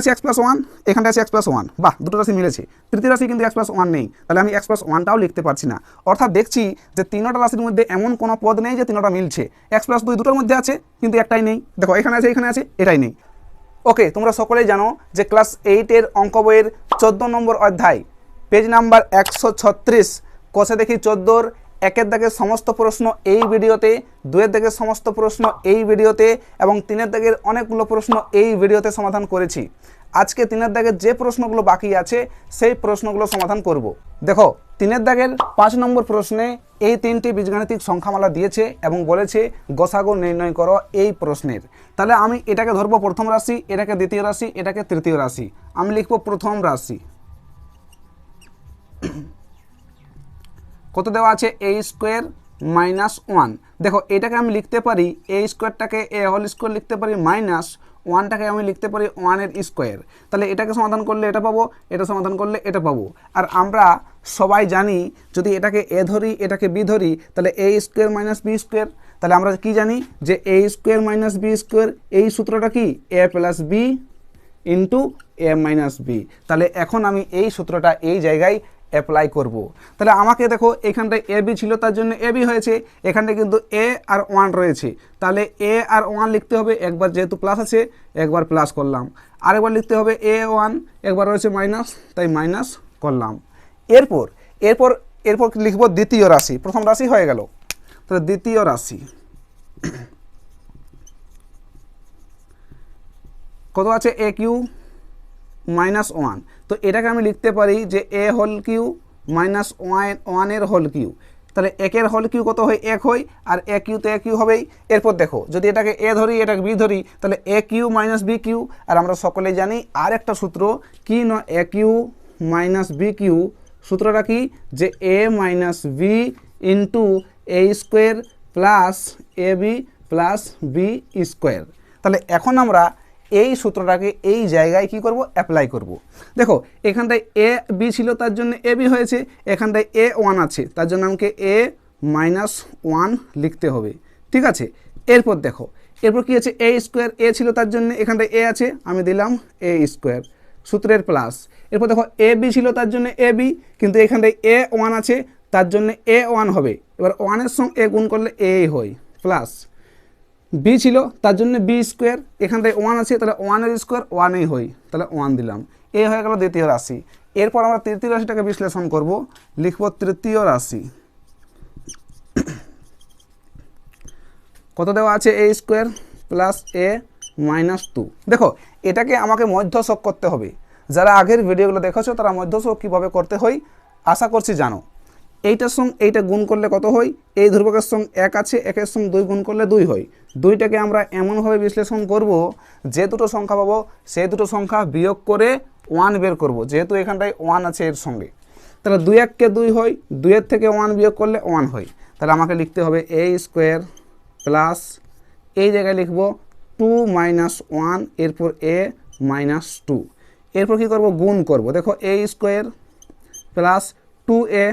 আছে x plus one এখানটা আছে এক্স প্লাস ওয়ান বাহ, দুটো রাশি মিলেছে। তৃতীয় রাশি কিন্তু এক্স প্লাস ওয়ান নেই। তাহলে আমি এক্স প্লাস ওয়ানটাও লিখতে পারছি না। অর্থাৎ দেখছি যে তিনটা রাশির মধ্যে এমন কোনো পদ নেই যে তিনটা মিলছে। এক্স প্লাস দুই দুটোর মধ্যে আছে, কিন্তু একটাই নেই। দেখো, এখানে আছে এখানে আছে, এটাই নেই। ওকে, তোমরা সকলেই জানো যে ক্লাস এইটের অঙ্ক বইয়ের চোদ্দ নম্বর অধ্যায় পেজ নাম্বার একশো ছত্রিশ, কষে দেখি চোদ্দোর একের দাগের সমস্ত প্রশ্ন এই ভিডিওতে, দুয়ের দাগের সমস্ত প্রশ্ন এই ভিডিওতে, এবং তিনের দাগের অনেকগুলো প্রশ্ন এই ভিডিওতে সমাধান করেছি। আজকে তিনের দাগের যে প্রশ্নগুলো বাকি আছে, সেই প্রশ্নগুলো সমাধান করব। দেখো, তিনের দাগের পাঁচ নম্বর প্রশ্নে এই তিনটি বীজগাণিতিক সংখ্যামালা দিয়েছে এবং বলেছে, গসাগো নির্ণয় করো এই প্রশ্নের। তাহলে আমি এটাকে ধরবো প্রথম রাশি, এটাকে দ্বিতীয় রাশি, এটাকে তৃতীয় রাশি। আমি লিখব প্রথম রাশি। কত দেওয়া আছে? এ স্কোয়ার মাইনাস ওয়ান দেখো, এটাকে আমি লিখতে পারি এ স্কোয়ারটাকে এ হোল স্কোয়ার লিখতে পারি মাইনাস ওয়ানটাকে আমি লিখতে পারি ওয়ানের স্কোয়ার তাহলে এটাকে সমাধান করলে এটা পাবো, এটা সমাধান করলে এটা পাবো। আর আমরা সবাই জানি, যদি এটাকে এ ধরি, এটাকে বি ধরি, তাহলে A square minus B square তাহলে আমরা কি জানি যে A square minus B square এই সূত্রটা কি? A plus B into A minus B তাহলে এখন আমি এই সূত্রটা এই জায়গায় অ্যাপ্লাই করব। তাহলে আমাকে দেখো এখানটায় এ বি ছিল, তার জন্য এ বি হয়েছে। এখানটায় কিন্তু এ আর ওয়ান রয়েছে। তাহলে এ আর ওয়ান লিখতে হবে, একবার যেহেতু প্লাস আছে, একবার প্লাস করলাম। আরেকবার লিখতে হবে এ ওয়ান একবার রয়েছে মাইনাস তাই মাইনাস করলাম। এরপর এরপর এরপর লিখব? দ্বিতীয় রাশি। প্রথম রাশি হয়ে গেল। তাহলে দ্বিতীয় রাশি। কত আছে? এ কিউ মাইনাস ওয়ান তো এটাকে আমি লিখতে পারি যে A whole cube minus one ওয়ানের হোল কিউ তাহলে একের হোল কিউ কত হয়? এক হয়, আর এ কিউ তো এ কিউ হবেই। এরপর দেখো, যদি এটাকে এ ধরি, এটাকে বি ধরি, তাহলে A cube minus B cube আর আমরা সকলেই জানি আর একটা সূত্র কি না A cube minus B cube সূত্রটা কি? যে A minus B into A square plus A B plus B square তাহলে এখন আমরা এই সূত্রটাকে এই জায়গায় কি করব? অ্যাপ্লাই করব। দেখো, এখানটায় এ বি ছিল, তার জন্য এ বি হয়েছে। এখানটায় এ ওয়ান আছে। তার জন্য আমাকে এ মাইনাস ওয়ান লিখতে হবে। ঠিক আছে? এরপর দেখো, এরপর কি আছে? এ স্কোয়ার এ ছিল, তার জন্য এখানটায় এ আছে। আমি দিলাম এ স্কোয়ার সূত্রের প্লাস এরপর দেখো এ বি ছিল, তার জন্য এ বি কিন্তু এখানটায় এ ওয়ান আছে। তার জন্য এ ওয়ান হবে। এবার ওয়ানের সঙ্গে এ গুণ করলে এ হয়। প্লাস বি ছিল, তার জন্য বি স্কোয়ার এখানটায় ওয়ান আছে, তাহলে ওয়ানের স্কোয়ার ওয়ানেই হই তাহলে ওয়ান দিলাম। এ হয়ে গেল দ্বিতীয় রাশি। এরপর আমরা তৃতীয় রাশিটাকে বিশ্লেষণ করব, লিখব তৃতীয় রাশি। কত দেওয়া আছে? A square plus A minus two দেখো, এটাকে আমাকে মধ্যশক করতে হবে। যারা আগের ভিডিওগুলো দেখেছ, তারা মধ্যশক কীভাবে করতে হয়, আশা করছি জানো। এইটার সঙ্গে এইটা গুণ করলে কত হয়? এই ধ্রুবকের সঙ্গে এক আছে, একের সঙ্গে দুই গুণ করলে দুই হয়। দুইটাকে আমরা এমনভাবে বিশ্লেষণ করব, যে দুটো সংখ্যা পাবো, সেই দুটো সংখ্যা বিয়োগ করে ওয়ান বের করব, যেহেতু এখানটায় ওয়ান আছে এর সঙ্গে। তাহলে দুই এককে দুই হয়, দুইয়ের থেকে ওয়ান বিয়োগ করলে ওয়ান হয়। তাহলে আমাকে লিখতে হবে এ স্কোয়ার প্লাস এই জায়গায় লিখব টু মাইনাস ওয়ান এরপর এ মাইনাস টু এরপর কী করব? গুণ করব। দেখো A square plus two A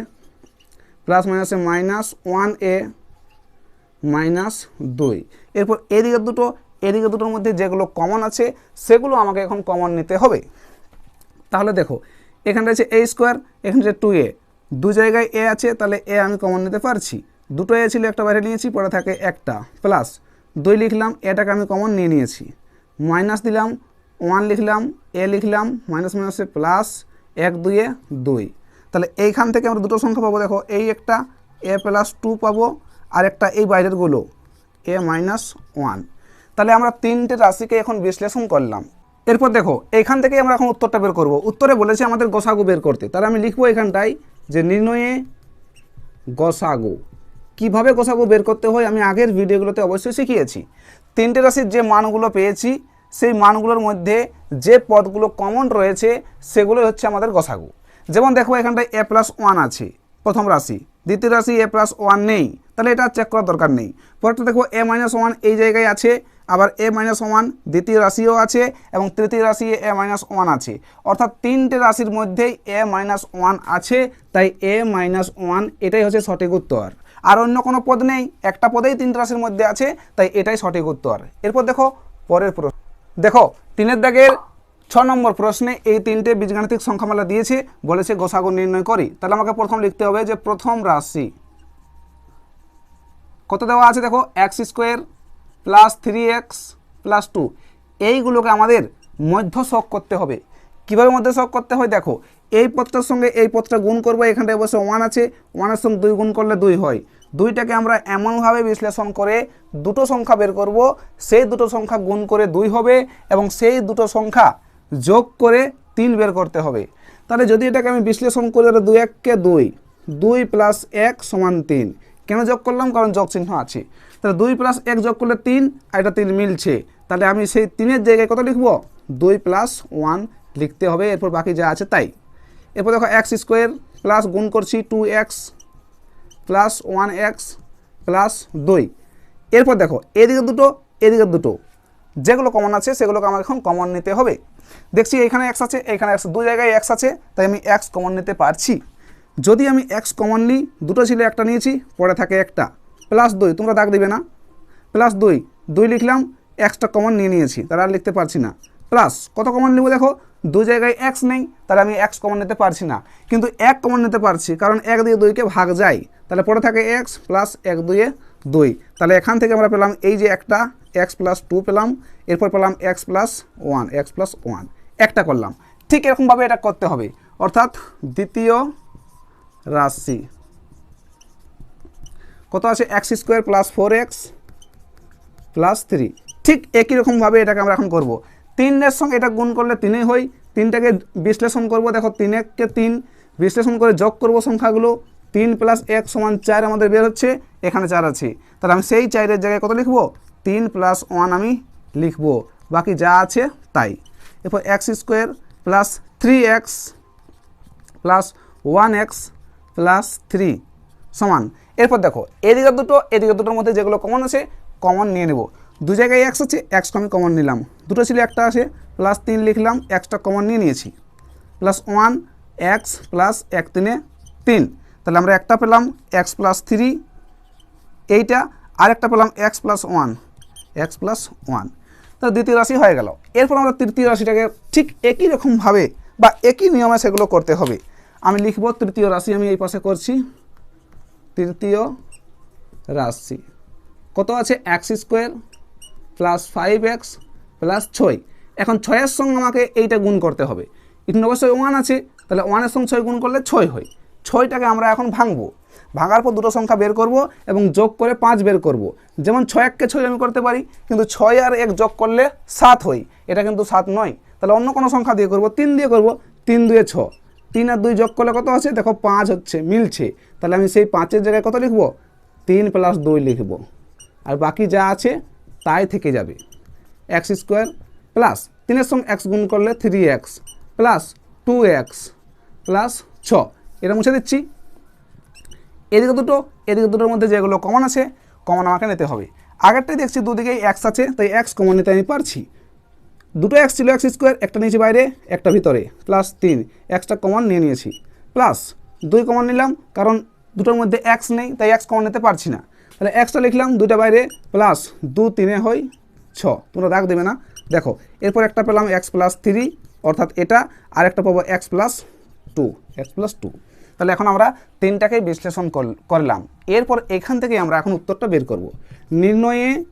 plus মাইনাসে মাইনাস ওয়ান এ মাইনাস দুই। এরপর এদিকে দুটো, এদিকে দুটোর মধ্যে যেগুলো কমন আছে, সেগুলো আমাকে এখন কমন নিতে হবে। তাহলে দেখো, এখানে রয়েছে এ স্কোয়ার এখানে রয়েছে টু এ দু জায়গায় এ আছে, তাহলে এ আমি কমন নিতে পারছি। দুটো এ ছিল, একটা বাইরে নিয়েছি, পরে থাকে একটা। প্লাস দুই লিখলাম এটাকে আমি কমন নিয়ে নিয়েছি। মাইনাস দিলাম ওয়ান লিখলাম এ লিখলাম, মাইনাস মাইনাসে প্লাস এক দুইয়ে দুই। তাহলে এইখান থেকে আমরা দুটো সংখ্যা পাবো। দেখো, এই একটা এ প্লাস টু পাবো, আর একটা এই বাইরেরগুলো এ মাইনাস ওয়ান তাহলে আমরা তিনটে রাশিকে এখন বিশ্লেষণ করলাম। এরপর দেখো, এইখান থেকে আমরা এখন উত্তরটা বের করব। উত্তরে বলেছে আমাদের গোসাগু বের করতে। তাহলে আমি লিখব এখানটায় যে নির্ণয়ে গসাগু। কীভাবে গোসাগু বের করতে হয় আমি আগের ভিডিওগুলোতে অবশ্যই শিখিয়েছি। তিনটে রাশির যে মানগুলো পেয়েছি, সেই মানগুলোর মধ্যে যে পদগুলো কমন রয়েছে, সেগুলোই হচ্ছে আমাদের গসাগু। যেমন দেখো এখানটায় এ প্লাস ওয়ান আছে, প্রথম রাশি। দ্বিতীয় রাশি এ প্লাস ওয়ান নেই, তাহলে এটা চেক করার দরকার নেই। পরেরটা দেখো এ মাইনাস ওয়ান এই জায়গায় আছে, আবার এ মাইনাস ওয়ান দ্বিতীয় রাশিও আছে এবং তৃতীয় রাশি এ মাইনাস ওয়ান আছে। অর্থাৎ তিনটে রাশির মধ্যেই এ মাইনাস ওয়ান আছে, তাই এ মাইনাস ওয়ান এটাই হচ্ছে সঠিক উত্তর। আর অন্য কোনো পদ নেই, একটা পদেই তিনটে রাশির মধ্যে আছে, তাই এটাই সঠিক উত্তর। এরপর দেখো, পরের প্রশ্ন। দেখো, তিনের দাগের ছ নম্বর প্রশ্নে এই তিনটে বীজগাণিতিক সংখ্যামালা দিয়েছে বলেছে গোসাগু নির্ণয় করি। তাহলে আমাকে প্রথম লিখতে হবে যে প্রথম রাশি। কত দেওয়া আছে দেখো? X square plus three X plus two এইগুলোকে আমাদের মধ্য শক করতে হবে। কীভাবে মধ্য শক করতে হয় দেখো? এই পথটার সঙ্গে এই পথটা গুণ করব, এখানটায় বসে ওয়ান আছে। ওয়ানের সঙ্গে দুই গুণ করলে দুই হয়। দুইটাকে আমরা এমনভাবে বিশ্লেষণ করে দুটো সংখ্যা বের করব। সেই দুটো সংখ্যা গুণ করে দুই হবে এবং সেই দুটো সংখ্যা যোগ করে তিন বের করতে হবে। তাহলে যদি এটাকে আমি বিশ্লেষণ করি, তাহলে দুই এককে দুই দুই প্লাস এক সমান তিন। কেন যোগ করলাম? কারণ যোগ চিহ্ন আছে। তাহলে দুই প্লাস এক যোগ করলে তিন, আর এটা তিন মিলছে। তাহলে আমি সেই তিনের জায়গায় কত লিখব? দুই প্লাস ওয়ান লিখতে হবে, এরপর বাকি যা আছে তাই। এরপর দেখো এক্স স্কোয়ার প্লাস গুণ করছি two X plus one X plus দুই। এরপর দেখো, এদিকে দুটো এদিকে দুটো। যেগুলো কমন আছে, সেগুলোকে আমার এখন কমন নিতে হবে। দেখছি এখানে এক্স আছে, এখানে এক্স দু জায়গায় এক্স আছে, তাই আমি এক্স কমন নিতে পারছি। যদি আমি এক্স কমন নিই, দুটো ছিল একটা নিয়েছি, পরে থাকে একটা। প্লাস দুই, তোমরা দাগ দিবে না। প্লাস দুই দুই লিখলাম এক্সটা কমন নিয়ে নিয়েছি তারা আর লিখতে পারছি না। প্লাস কত কমন নেব দেখো? দু জায়গায় এক্স নেই, তাহলে আমি এক্স কমন নিতে পারছি না। কিন্তু এক কমন নিতে পারছি, কারণ এক দিয়ে দুইকে ভাগ যায়। তাহলে পরে থাকে এক্স প্লাস এক দুইয়ে দুই। তাহলে এখান থেকে আমরা পেলাম এই যে একটা এক্স প্লাস টু পেলাম, এরপর পেলাম X plus one X plus one একটা করলাম। ঠিক এরকমভাবে এটা করতে হবে। অর্থাৎ দ্বিতীয় রাশি। কত আছে? X square plus four X plus three ঠিক একই রকমভাবে এটাকে আমরা এখন করব। তিনের সঙ্গে এটা গুণ করলে তিনে হই তিনটাকে বিশ্লেষণ করব। দেখো তিনেককে তিন। বিশ্লেষণ করে যোগ করব সংখ্যাগুলো। তিন প্লাস এক সমান চার আমাদের বের হচ্ছে। এখানে চার আছে। তাহলে আমি সেই চারের জায়গায় কত লিখব? তিন প্লাস ওয়ান আমি লিখব। বাকি যা আছে তাই। এরপর X square plus three X plus one X plus three সমান। এরপর দেখো, এদিকে দুটো, এদিকে দুটোর মধ্যে যেগুলো কমন আছে কমন নিয়ে নেব। দু জায়গায় এক্স আছে এক্সটা আমি কমন নিলাম। দুটো ছিল একটা আছে প্লাস তিন লিখলাম এক্সটা কমন নিয়ে নিয়েছি। প্লাস ওয়ান এক্স প্লাস এক তিনে তিন। তাহলে আমরা একটা পেলাম এক্স প্লাস থ্রি এইটা আর একটা পেলাম X plus one X plus one. তো দ্বিতীয় রাশি হয়ে গেল। এরপর আমরা তৃতীয় রাশিটাকে ঠিক একই রকমভাবে বা একই নিয়মে সেগুলো করতে হবে। আমি লিখব তৃতীয় রাশি আমি এই পাশে করছি। তৃতীয় রাশি। কত আছে? X square plus five X plus ছয়। এখন ছয়ের সঙ্গে আমাকে এইটা গুণ করতে হবে। এখানে অবশ্যই ওয়ান আছে, তাহলে ওয়ানের সঙ্গে ছয় গুণ করলে ছয় হয়। ছয়টাকে আমরা এখন ভাঙবো। ভাঙার পর দুটো সংখ্যা বের করব এবং যোগ করে পাঁচ বের করব। যেমন ছয় এককে ছয় আমি করতে পারি, কিন্তু ছয় আর এক যোগ করলে সাত হয়। এটা কিন্তু সাত নয়। তাহলে অন্য কোনো সংখ্যা দিয়ে করব, তিন দিয়ে করব, তিন দুয়ে ছ। তিন আর দুই যোগ করলে কত আছে? দেখো পাঁচ হচ্ছে, মিলছে। তাহলে আমি সেই পাঁচের জায়গায় কত লিখব? তিন প্লাস দুই লিখব। আর বাকি যা আছে, তাই থেকে যাবে। এক্স স্কোয়ার প্লাস তিনের সঙ্গে এক্স গুণ করলে three X plus two X plus ছ। এটা মুছে দিচ্ছি। এদিকে দুটো, এদিকে দুটোর মধ্যে যেগুলো কমন আছে কমন আমাকে নিতে হবে। আগেরটাই দেখছি দুদিকেই এক্স আছে, তাই এক্স কমন নিতে আমি পারছি। দুটো এক্স ছিল এক্স স্কোয়ার একটা নিয়েছি বাইরে, একটা ভিতরে প্লাস তিন। এক্সটা কমন নিয়ে নিয়েছি। প্লাস দুই কমন নিলাম, কারণ দুটোর মধ্যে এক্স নেই, তাই এক্স কমন নিতে পারছি না। তাহলে এক্সটা লিখলাম দুইটা বাইরে প্লাস দু তিনে হয় ছ। তোমরা দাগ দেবে না। দেখো, এরপর একটা পেলাম এক্স প্লাস থ্রি অর্থাৎ এটা আর একটা পাবো X plus two X plus two তাহলে এখন আমরা তিনটাকেই বিশ্লেষণ করল- করলাম। এরপর এখান থেকে আমরা এখন উত্তরটা বের করব। নির্ণয়ে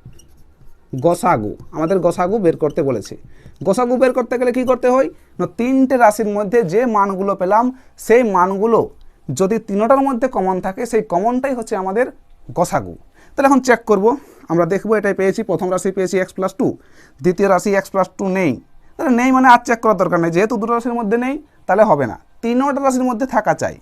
গসাগু, আমাদের গসাগু বের করতে বলেছে। গসাগু বের করতে গেলে কি করতে হয়? না, তিনটে রাশির মধ্যে যে মানগুলো পেলাম, সেই মানগুলো যদি তিনোটার মধ্যে কমন থাকে, সেই কমনটাই হচ্ছে আমাদের গসাগু। তাহলে এখন চেক করব। আমরা দেখব, এটাই পেয়েছি, প্রথম রাশি পেয়েছি এক্স প্লাস টু দ্বিতীয় রাশি এক্স প্লাস টু নেই। তাহলে নেই মানে আর চেক করার দরকার নেই, যেহেতু দুটো রাশির মধ্যে নেই, তাহলে হবে না। তিনোটা রাশির মধ্যে থাকা চাই।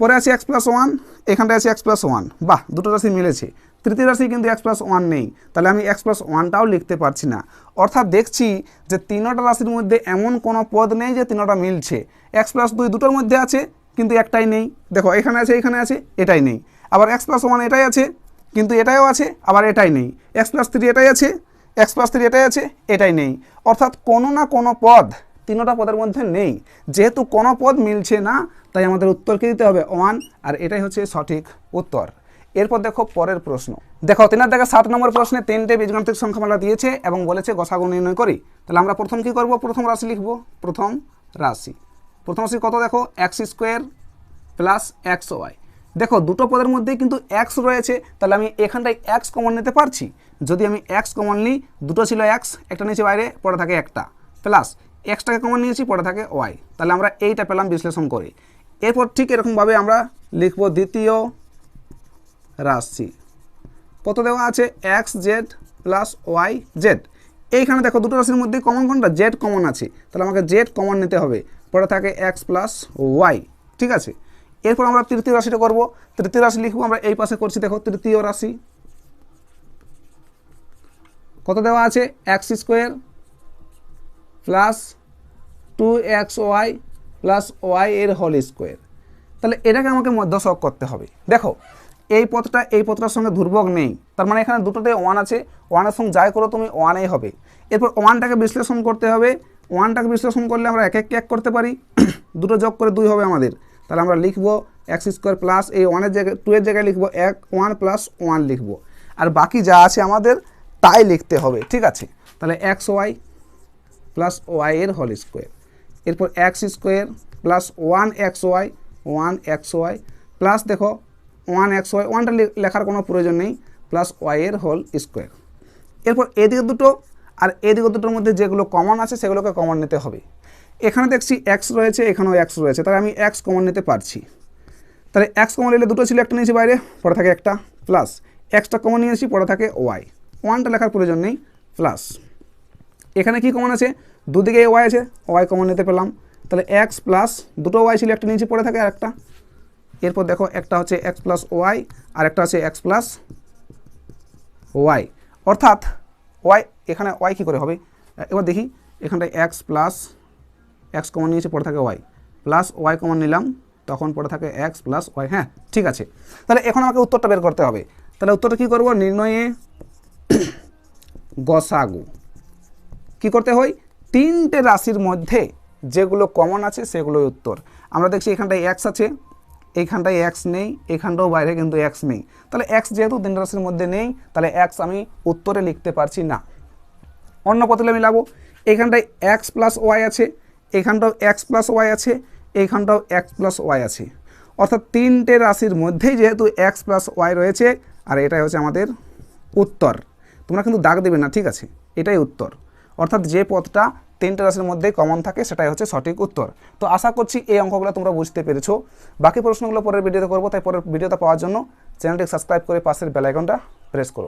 পরে আছে এক্স প্লাস ওয়ান এখানটায় আছে এক্স প্লাস ওয়ান বাহ, দুটো রাশি মিলেছে। তৃতীয় রাশি কিন্তু এক্স প্লাস ওয়ান নেই। তাহলে আমি এক্স প্লাস ওয়ানটাও লিখতে পারছি না। অর্থাৎ দেখছি যে তিনোটা রাশির মধ্যে এমন কোনো পদ নেই যে তিনোটা মিলছে। এক্স প্লাস দুই দুটোর মধ্যে আছে, কিন্তু একটাই নেই। দেখো, এখানে আছে এখানে আছে, এটাই নেই। আবার এক্স প্লাস ওয়ান এটাই আছে, কিন্তু এটাও আছে, আবার এটাই নেই। এক্স প্লাস থ্রি এটাই আছে এক্স প্লাস থ্রি এটাই আছে, এটাই নেই। অর্থাৎ কোনো না কোনো পদ তিনোটা পদের মধ্যে নেই। যেহেতু কোনো পদ মিলছে না, তাই আমাদের উত্তরকে দিতে হবে ওয়ান, আর এটাই হচ্ছে সঠিক উত্তর। এরপর দেখো পরের প্রশ্ন। দেখো, তিনার দেখা সাত নম্বর প্রশ্নে তিনটে বীজগাণিতিক সংখ্যামালা দিয়েছে এবং বলেছে গসাগু নির্ণয় করি। তাহলে আমরা প্রথম কি করব? প্রথম রাশি লিখব। প্রথম রাশি। প্রথম রাশি কত দেখো? X square plus X Y. দেখো, দুটো পদের মধ্যেই কিন্তু এক্স রয়েছে। তাহলে আমি এখানটায় এক্স কমন নিতে পারছি? যদি আমি এক্স কমন নিই, দুটো ছিল এক্স, একটা নিচে বাইরে পড়ে থাকে একটা। প্লাস এক্সটাকে কমন নিয়েছি পড়ে থাকে ওয়াই তাহলে আমরা এইটা পেলাম, বিশ্লেষণ করে। এরপর ঠিক এরকমভাবে আমরা লিখব দ্বিতীয় রাশি। কত দেওয়া আছে? X Z plus Y Z এইখানে দেখো, দুটো রাশির মধ্যে কমন কোনটা? জেড কমন আছে। তাহলে আমাকে জেড কমন নিতে হবে। পরে থাকে এক্স প্লাস ওয়াই ঠিক আছে? এরপর আমরা তৃতীয় রাশিটা করব। তৃতীয় রাশি লিখব, আমরা এই পাশে করছি, দেখো, তৃতীয় রাশি। কত দেওয়া আছে? X square plus two X Y plus Y এর হোল স্কোয়ার তাহলে এটাকে আমাকে মধ্যসক করতে হবে। দেখো, এই পথটা, এই পথটার সঙ্গে দুর্ভোগ নেই। তার মানে এখানে দুটোতে ওয়ান আছে। ওয়ানের সঙ্গে যাই করো তুমি ওয়ানেই হবে। এরপর ওয়ানটাকে বিশ্লেষণ করতে হবে। ওয়ানটাকে বিশ্লেষণ করলে আমরা এক এক এক করতে পারি। দুটো যোগ করে দুই হবে আমাদের। তাহলে আমরা লিখব এক্স স্কোয়ার প্লাস এই ওয়ানের জায়গায় টু এর জায়গায় লিখব এক ওয়ান প্লাস ওয়ান লিখব। আর বাকি যা আছে আমাদের, তাই লিখতে হবে। ঠিক আছে? তাহলে এক্স ওয়াই প্লাস ওয়াই এর হোল স্কোয়ার। এরপর X square plus one X Y, one X Y, plus দেখো ওয়ান এক্স ওয়াই, ওয়ানটা লেখার কোনো প্রয়োজন নেই, প্লাস ওয়াই এর হোল স্কোয়ার। এরপর এদিকে দুটো আর এদিকে দুটোর মধ্যে যেগুলো কমন আছে সেগুলোকে কমন নিতে হবে। এখানে দেখছি এক্স রয়েছে, এখানেও এক্স রয়েছে, তাহলে আমি এক্স কমন নিতে পারছি। তাহলে এক্স কমন নিলে দুটো ছিল, একটা নিয়েছি বাইরে, পরে থাকে একটা প্লাস এক্সটা কমন নিয়েছি, পরে থাকে ওয়াই ওয়ানটা লেখার প্রয়োজন নেই প্লাস এখানে কি কমন আছে? দুদিকে ওয়াই আছে ওয়াই কমন নিতে পেলাম। তাহলে এক্স প্লাস দুটো ওয়াই ছিল, একটা নিচে পড়ে থাকে আর একটা। এরপর দেখো, একটা হচ্ছে এক্স প্লাস ওয়াই আর একটা হচ্ছে এক্স প্লাস ওয়াই অর্থাৎ ওয়াই এখানে ওয়াই কী করে হবে? এবার দেখি, এখানটায় এক্স প্লাস এক্স কমন নিয়েছে পড়ে থাকে ওয়াই প্লাস ওয়াই কমন নিলাম, তখন পড়ে থাকে এক্স প্লাস ওয়াই হ্যাঁ ঠিক আছে। তাহলে এখন আমাকে উত্তরটা বের করতে হবে। তাহলে উত্তরটা কী করব? নির্ণয়ে গসাগু। কি করতে হয়? তিনটে রাশির মধ্যে যেগুলো কমন আছে, সেগুলোই উত্তর। আমরা দেখছি এখানটায় এক্স আছে এইখানটায় এক্স নেই, এখানটাও বাইরে কিন্তু এক্স নেই। তাহলে এক্স যেহেতু তিন রাশির মধ্যে নেই, তাহলে এক্স আমি উত্তরে লিখতে পারছি না। অন্য পথলে মিলাবো এখানটায় এক্স প্লাস ওয়াই আছে, এখানটাও এক্স প্লাস ওয়াই আছে এইখানটাও এক্স প্লাস ওয়াই আছে। অর্থাৎ তিনটে রাশির মধ্যেই যেহেতু এক্স প্লাস ওয়াই রয়েছে, আর এটাই হচ্ছে আমাদের উত্তর। তোমরা কিন্তু দাগ দেবে না, ঠিক আছে? এটাই উত্তর। অর্থাৎ যে পথটা তিনটে রাশির মধ্যে কমন থাকে, সেটাই হচ্ছে সঠিক উত্তর। তো আশা করছি এই অঙ্কগুলো তোমরা বুঝতে পেরেছ। বাকি প্রশ্নগুলো পরের ভিডিওতে করব, তাই পরের ভিডিওটা পাওয়ার জন্য চ্যানেলটি সাবস্ক্রাইব করে পাশের বেলাইকনটা প্রেস করো।